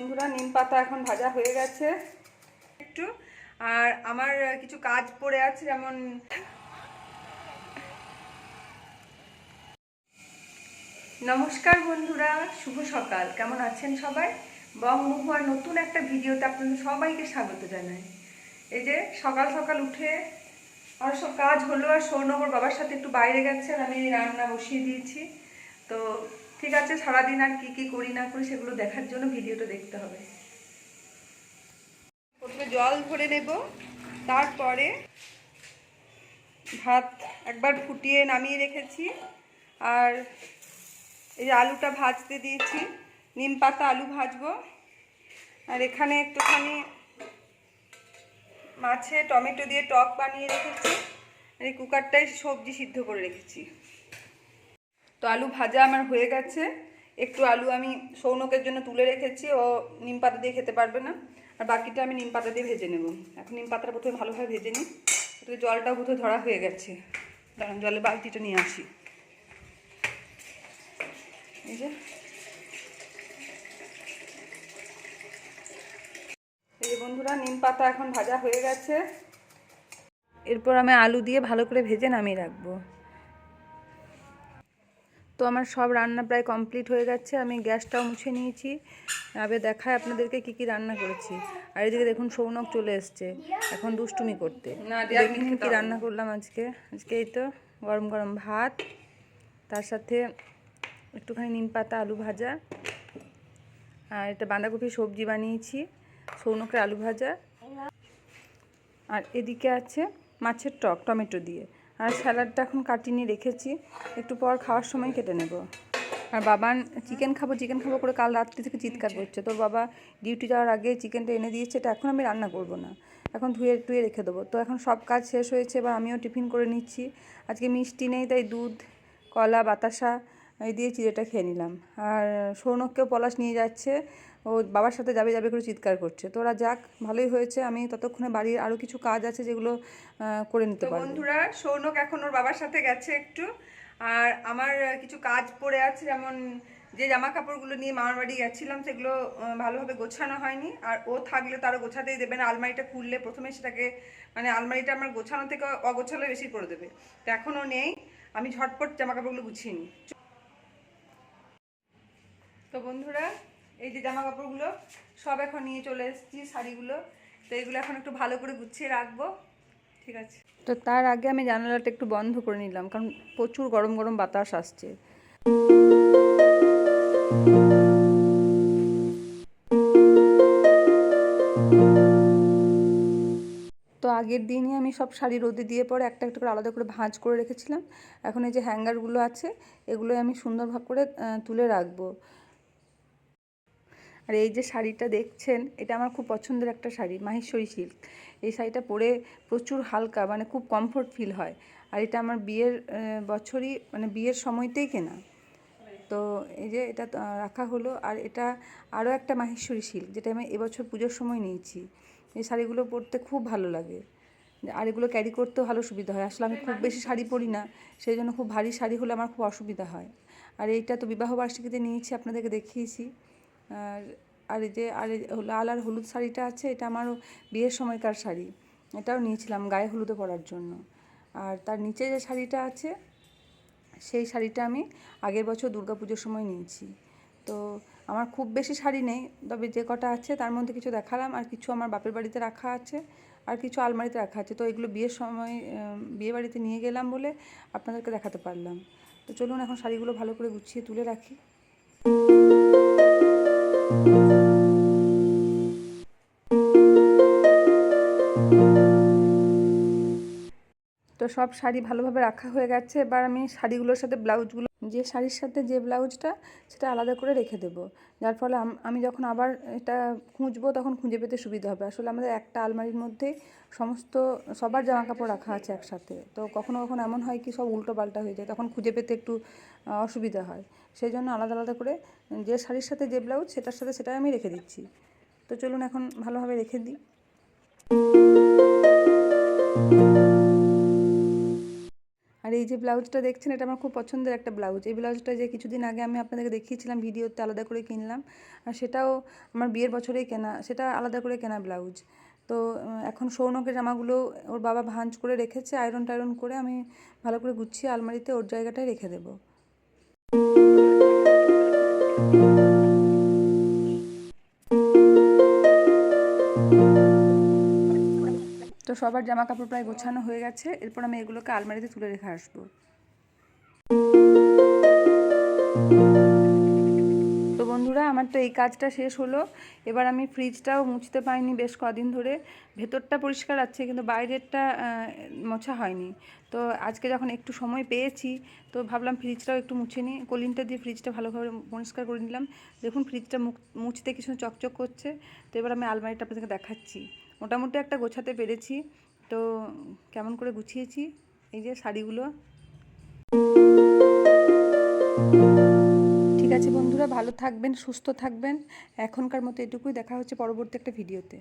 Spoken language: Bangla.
বন্ধুরা, নিম পাতা এখন ভাজা হয়ে গেছে। একটু, আর আমার কিছু কাজ পড়ে আছে, যেমন নমস্কার বন্ধুরা, শুভ সকাল। কেমন আছেন সবাই? বং মহুয়ার নতুন একটা ভিডিওতে আপনাদের সবাইকে স্বাগত জানাই। এই যে, সকাল সকাল উঠে আমার সব কাজ হলো আর সৌনবর বাবার সাথে একটু বাইরে গেছে, আর আমি রান্না বসিয়ে দিয়েছি। তো ঠিক আছে, সারাদিন আর কি কি করি না করি সেগুলো দেখার জন্য ভিডিওটা দেখতে হবে। প্রথমে জল ভরে নেব, তারপরে ভাত একবার ফুটিয়ে নামিয়ে রেখেছি। আর এই যে আলুটা ভাজতে দিয়েছি, নিম পাতা আলু ভাজবো। আর এখানে একটুখানি মাছে টমেটো দিয়ে টক বানিয়ে রেখেছি। আর এই কুকারটায় সবজি সিদ্ধ করে রেখেছি। তো আলু ভাজা আমার হয়ে গেছে। একটু আলু আমি সৌনকের জন্য তুলে রেখেছি, ও নিম পাতা দিয়ে খেতে পারবে না। আর বাকিটা আমি নিম পাতা দিয়ে ভেজে নেব। এখন নিম পাতাটা প্রথমে ভালোভাবে ভেজে নিই। তো জলটাও বোধহয় ধরা হয়ে গেছে। দাঁড়ান জলের বালতিটা নিয়ে আসি। এই যে। এই বন্ধুরা, নিম পাতা এখন ভাজা হয়ে গেছে। এরপর আমি আলু দিয়ে ভালো করে ভেজে নামিয়ে রাখব। তো আমার সব রান্না প্রায় কমপ্লিট হয়ে গেছে আমি গ্যাসটাও মুছে নিয়েছি। আবে দেখায় আপনাদেরকে কি কি রান্না করেছি। আর এদিকে দেখুন সৌনক চলে এসছে এখন দুষ্টুমি করতে। দেখুন কি রান্না করলাম আজকে। আজকে এই তো গরম গরম ভাত তার সাথে একটুখানি নিম পাতা আলু ভাজা আর এটা বাঁধাকপি সবজি বানিয়েছি সৌনকের আলু ভাজা। আর এদিকে আছে মাছের টক টমেটো দিয়ে। আর স্যালাডটা এখন কাটিয়ে রেখেছি। একটু পর খাওয়ার সময় কেটে নেব। আর বাবান চিকেন খাব চিকেন খাব করে কাল রাত্রি থেকে চিৎকার করছে। তোর বাবা ডিউটি যাওয়ার আগে চিকেনটা এনে দিয়েছে, এটা এখন আমি রান্না করব না। এখন ধুয়ে টুয়ে রেখে দেবো। তো এখন সব কাজ শেষ হয়েছে, এবার আমিও টিফিন করে নিচ্ছি। আজকে মিষ্টি নেই, তাই দুধ, কলা, বাতাসা, এই দিয়ে চিড়েটা খেয়ে নিলাম। আর সৌনককেও পলাশ নিয়ে যাচ্ছে। ও বাবার সাথে যাবে যাবে করে চিৎকার করছে। তো ওরা যাক ভালোই হয়েছে। আমি ততক্ষণে বাড়ির আরও কিছু কাজ আছে যেগুলো করে নিতে পারব। বন্ধুরা সৌনক এখন ওর বাবার সাথে গেছে একটু। আর আমার কিছু কাজ পড়ে আছে যেমন যে জামা কাপড়গুলো নিয়ে মামার বাড়ি গেছিলাম সেগুলো ভালোভাবে গোছানো হয়নি। আর ও থাকলে তারও গোছাতেই দেবে না আলমারিটা খুললে প্রথমে সেটাকে মানে আলমারিটা আমার গোছানো থেকে অগোছালো বেশি করে দেবে। তো এখনও নেই আমি ঝটপট জামা কাপড়গুলো গুছিয়ে নিই। তো বন্ধুরা এই যে জামা কাপড়গুলো সব এখন নিয়ে চলে এসেছি শাড়িগুলো। তো এগুলো এখন একটু ভালো করে গুছিয়ে রাখব। ঠিক আছে। তো তার আগে আমি জানালাটা একটু বন্ধ করে নিলাম, কারণ প্রচুর গরম গরম বাতাস আসছে। তো আগের দিনই আমি সব শাড়ি রোদে দিয়ে পরে একটা একটা করে আলাদা করে ভাঁজ করে রেখেছিলাম। এখন এই যে হ্যাঙ্গারগুলো আছে এগুলো আমি সুন্দরভাবে করে তুলে রাখব। আর এই যে শাড়িটা দেখছেন, এটা আমার খুব পছন্দের একটা শাড়ি, মাহেশ্বরী সিল্ক। এই শাড়িটা পরে প্রচুর হালকা মানে খুব কমফোর্ট ফিল হয়। আর এটা আমার বিয়ের বছরই মানে বিয়ের সময়তেই কেনা। তো এই যে এটা রাখা হলো। আর এটা আরও একটা মাহেশ্বরী সিল্ক, যেটা আমি এবছর পুজোর সময় নিয়েছি। এই শাড়িগুলো পরতে খুব ভালো লাগে। আর এগুলো ক্যারি করতেও ভালো সুবিধা হয়। আসলে আমি খুব বেশি শাড়ি পরি না, সেই জন্য খুব ভারী শাড়ি হলে আমার খুব অসুবিধা হয়। আর এইটা তো বিবাহবার্ষিকীতে নিয়েছি, আপনাদেরকে দেখিয়েছি। আর এই যে, আর লাল আর হলুদ শাড়িটা আছে, এটা আমারও বিয়ের সময়কার শাড়ি। এটাও নিয়েছিলাম গায়ে হলুদে পরার জন্য। আর তার নিচে যে শাড়িটা আছে, সেই শাড়িটা আমি আগের বছর দুর্গা পুজোর সময় নিয়েছি। তো আমার খুব বেশি শাড়ি নেই, তবে যে কটা আছে তার মধ্যে কিছু দেখালাম, আর কিছু আমার বাপের বাড়িতে রাখা আছে, আর কিছু আলমারিতে রাখা আছে। তো এগুলো বিয়ের সময় বিয়ে বাড়িতে নিয়ে গেলাম বলে আপনাদেরকে দেখাতে পারলাম। তো চলুন এখন শাড়িগুলো ভালো করে গুছিয়ে তুলে রাখি। তো সব শাড়ি ভালোভাবে রাখা হয়ে গেছে। এবার আমি শাড়িগুলোর সাথে ব্লাউজগুলো, যে শাড়ির সাথে যে ব্লাউজটা, সেটা আলাদা করে রেখে দেবো। যার ফলে আমি যখন আবার এটা খুঁজবো, তখন খুঁজে পেতে সুবিধা হবে। আসলে আমাদের একটা আলমারির মধ্যে সমস্ত, সবার জামা কাপড় রাখা আছে একসাথে। তো কখনো কখনো এমন হয় কি, সব উল্টো পাল্টা হয়ে যায়। তখন খুঁজে পেতে একটু অসুবিধা হয়। সেই জন্য আলাদা আলাদা করে যে শাড়ির সাথে যে ব্লাউজ সেটার সাথে সেটাই আমি রেখে দিচ্ছি। তো চলুন এখন ভালোভাবে রেখে দিই। আর এই যে ব্লাউজটা দেখছেন, এটা আমার খুব পছন্দের একটা ব্লাউজ। এই ব্লাউজটা যে কিছুদিন আগে আমি আপনাদেরকে দেখিয়েছিলাম ভিডিওতে আলাদা করে কিনলাম, আর সেটাও আমার বিয়ের বছরেই কেনা, সেটা আলাদা করে কেনা ব্লাউজ। তো এখন সৌনকের জামাগুলো ওর বাবা ভাঁজ করে রেখেছে, আয়রন টায়রন করে আমি ভালো করে গুছিয়ে আলমারিতে ওর জায়গাটায় রেখে দেবো। তো সবার জামা কাপড় প্রায় গোছানো হয়ে গেছে। এরপর আমি এগুলোকে আলমারিতে তুলে রেখে আসব। তো বন্ধুরা, আমার তো এই কাজটা শেষ হলো। এবার আমি ফ্রিজটাও মুছতে পাইনি বেশ কদিন ধরে। ভেতরটা পরিষ্কার আছে, কিন্তু বাইরেরটা মোছা হয়নি। তো আজকে যখন একটু সময় পেয়েছি, তো ভাবলাম ফ্রিজটাও একটু মুছে নিই। কলিনটা দিয়ে ফ্রিজটা ভালোভাবে পরিষ্কার করে নিলাম। দেখুন, ফ্রিজটা মুছতে কিছু চকচক করছে। তো এবার আমি আলমারিটা আপনাদেরকে দেখাচ্ছি। মোটামুটি একটা গোছাতে পেরেছি। তো কেমন করে গুছিয়েছি? এই যে শাড়িগুলো। ঠিক আছে বন্ধুরা, ভালো থাকবেন, সুস্থ থাকবেন। এখনকার মতো এটুকুই। দেখা হচ্ছে পরবর্তী একটা ভিডিওতে।